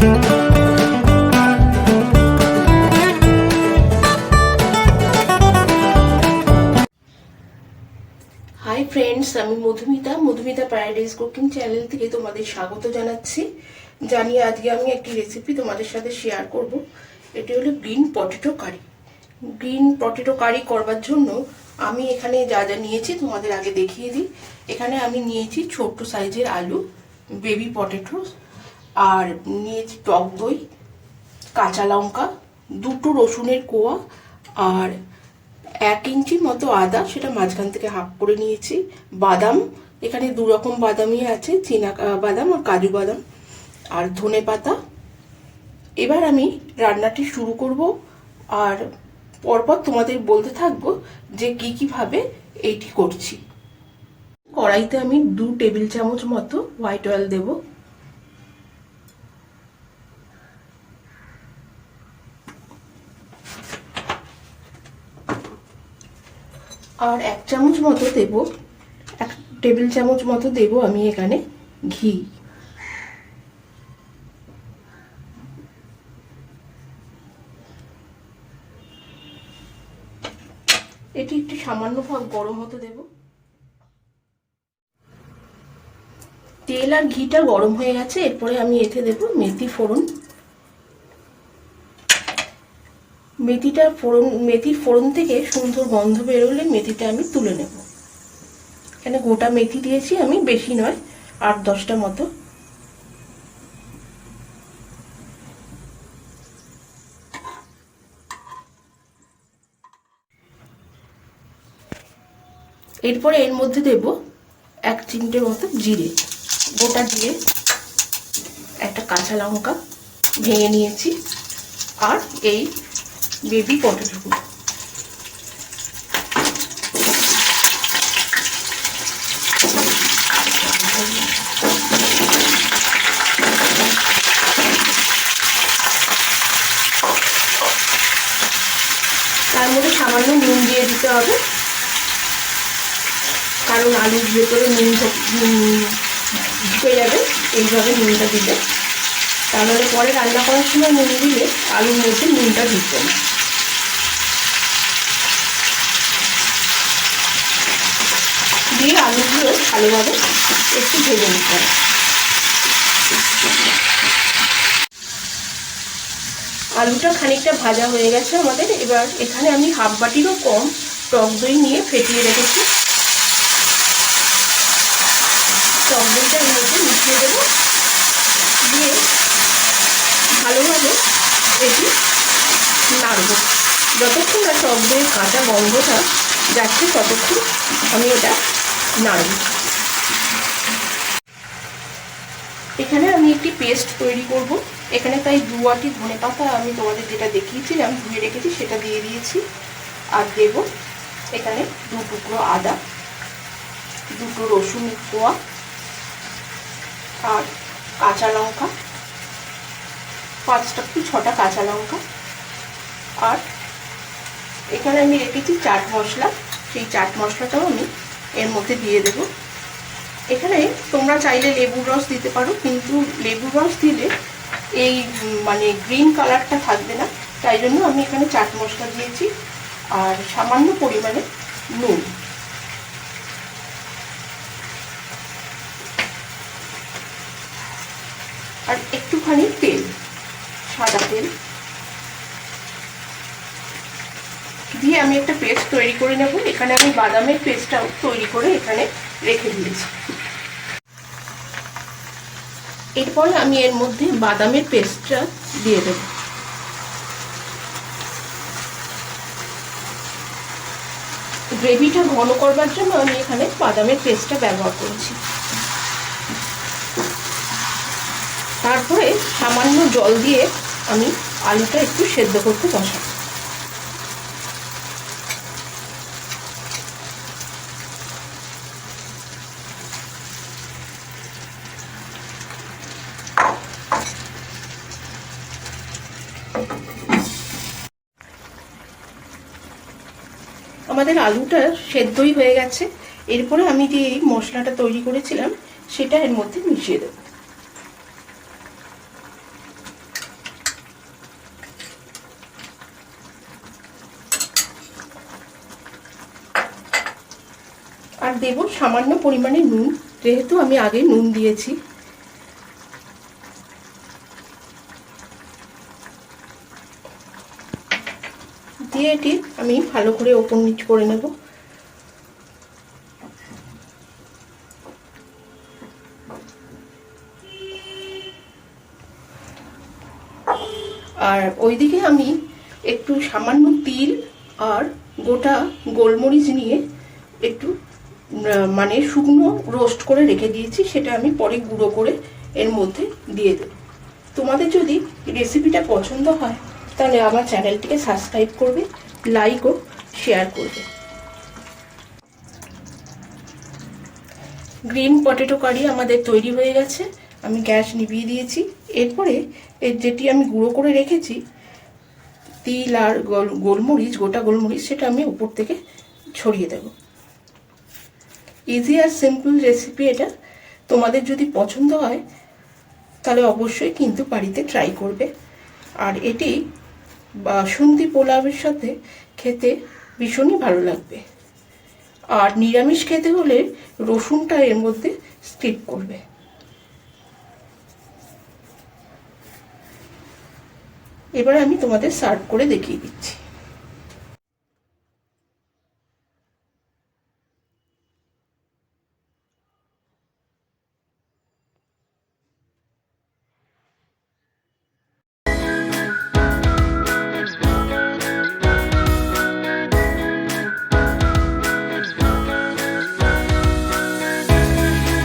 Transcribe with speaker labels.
Speaker 1: High friends আমি Madhumita Madhumita paradise cooking channel থেকে তোমাদের স্বাগত জানাচ্ছি। জানি আজকে আমি একটি রেসিপি তোমাদের সাথে শেয়ার করব। এটি হলো green potato curry green potato curry করবার জন্য আমি এখানে যা যা নিয়েছি তোমাদের আগে দেখিয়ে দিই। এখানে আমি নিয়েছি ছোট্ট সাইজের আলু বেবি পটেটো আর নিয়েছি টক দই, কাঁচা লঙ্কা, দুটো রসুনের কোয়া আর এক ইঞ্চি মতো আদা, সেটা মাঝখান থেকে হাফ করে নিয়েছি। বাদাম, এখানে দু রকম বাদামই আছে, চীনা বাদাম আর কাজু বাদাম আর ধনে পাতা। এবার আমি রান্নাটি শুরু করব আর পরপর তোমাদের বলতে থাকব যে কি কীভাবে এইটি করছি। কড়াইতে আমি দু টেবিল চামচ মতো হোয়াইট অয়েল দেবো। আর এক চামচ মতো দেব, এক টেবিল চামচ মতো দেব আমি এখানে ঘি। এটি একটু সামান্য ভাগ গরম হতে দেব। তেল আর ঘিটা গরম হয়ে গেছে, এরপরে আমি এতে দেব মেথি ফোড়ন। মেথিটা ফোড়ন, মেথির ফোড়ন থেকে সুন্দর গন্ধ বেরোলে মেথিটা আমি তুলে নেব। এখানে গোটা মেথি দিয়েছি আমি, বেশি নয়, আট দশটা মতো। এরপরে এর মধ্যে দেব এক চিমটে মতো জিরে। গোটা জিরে, একটা কাঁচা লঙ্কা ভেঙে নিয়েছি। আর এই বেবি পটেটোগুলো তার মধ্যে সামান্য নুন দিয়ে দিতে হবে। কারণ আলুর ভেতরে নুন ঢুকে যাবে, এইভাবে নুনটা দিলে। তাহলে পরে রান্না করার সময় নুন দিলে আলুর মধ্যে নুনটা ঢুকবে না। দিয়ে আলুগুলো ভালোভাবে একটু ভেজে নিতে হবে। আলুটা খানিকটা ভাজা হয়ে গেছে আমাদের। এবার এখানে আমি হাফ বাটিরও কম টক দই নিয়ে ফেটিয়ে রেখেছি। টক দইটা এর মধ্যে মিশিয়ে দেবো। দিয়ে ভালোভাবে এটি নাড়ব। যতক্ষণ না টক দইয়ের কাঁচা গন্ধটা যাচ্ছে, ততক্ষণ আমি এটা নাড়ব এখানে আমি একটি পেস্ট তৈরি করব। এখানে তাই দু আটি ধনে পাতা আমি তোমাদের যেটা দেখিয়েছিলাম, ধুয়ে রেখেছি, সেটা দিয়ে দিয়েছি আর দেব এখানে দু টুকরো আদা, দুটো রসুন কোয়া আর কাঁচা লঙ্কা, পাঁচটা কি, ছটা কাঁচা লঙ্কা আর এখানে আমি রেখেছি চাট মশলা। সেই চাট মশলাটাও আমি এর মধ্যে দিয়ে দেব। এখানে তোমরা চাইলে লেবুর রস দিতে পারো, কিন্তু লেবুর রস দিলে এই মানে গ্রিন কালারটা থাকবে না। তাই জন্য আমি এখানে চাট মশলা দিয়েছি আর সামান্য পরিমাণে নুন। আর একটুখানি তেল, সাদা তেল। দিয়ে আমি একটা পেস্ট তৈরি করে নেব। এখানে আমি বাদামের পেস্টটাও তৈরি করে এখানে রেখে দিয়েছি। এরপরে আমি এর মধ্যে বাদামের পেস্টটা দিয়ে দেব। গ্রেভিটা ঘন করবার জন্য আমি এখানে বাদামের পেস্টটা ব্যবহার করেছি। তারপরে সামান্য জল দিয়ে আমি আলুটা একটু সেদ্ধ করতে বসাবো। আমাদের আলুটা সেদ্ধই হয়ে গেছে। এরপরে আমি যে এই মশলাটা তৈরি করেছিলাম, সেটা এর মধ্যে মিশিয়ে দেব। আর দেব সামান্য পরিমাণে নুন, যেহেতু আমি আগে নুন দিয়েছি। দিয়ে এটি আমি ভালো করে ওপর নিচ করে নেব। আর ওইদিকে আমি একটু সামান্য তিল আর গোটা গোলমরিচ নিয়ে একটু মানে শুকনো রোস্ট করে রেখে দিয়েছি, সেটা আমি পরে গুঁড়ো করে এর মধ্যে দিয়ে দেব। তোমাদের যদি রেসিপিটা পছন্দ হয় তাহলে আমার চ্যানেলটিকে সাবস্ক্রাইব করবে লাইক ও শেয়ার করবে। গ্রিন পটেটো কারি আমাদের তৈরি হয়ে গেছে, আমি গ্যাস নিভিয়ে দিয়েছি। এরপরে এর যেটি আমি গুঁড়ো করে রেখেছি, তিল আর গোল- গোলমরিচ, গোটা গোলমরিচ, সেটা আমি উপর থেকে ছড়িয়ে দেব। ইজি আর সিম্পল রেসিপি এটা। তোমাদের যদি পছন্দ হয়, তাহলে অবশ্যই কিন্তু বাড়িতে ট্রাই করবে। আর এটি বাসন্তী পোলাওয়ের সাথে খেতে ভীষণই ভালো লাগবে। আর নিরামিষ খেতে হলে রসুনটা এর মধ্যে স্কিপ করবে। এবার আমি তোমাদের সার্ভ করে দেখিয়ে দিচ্ছি।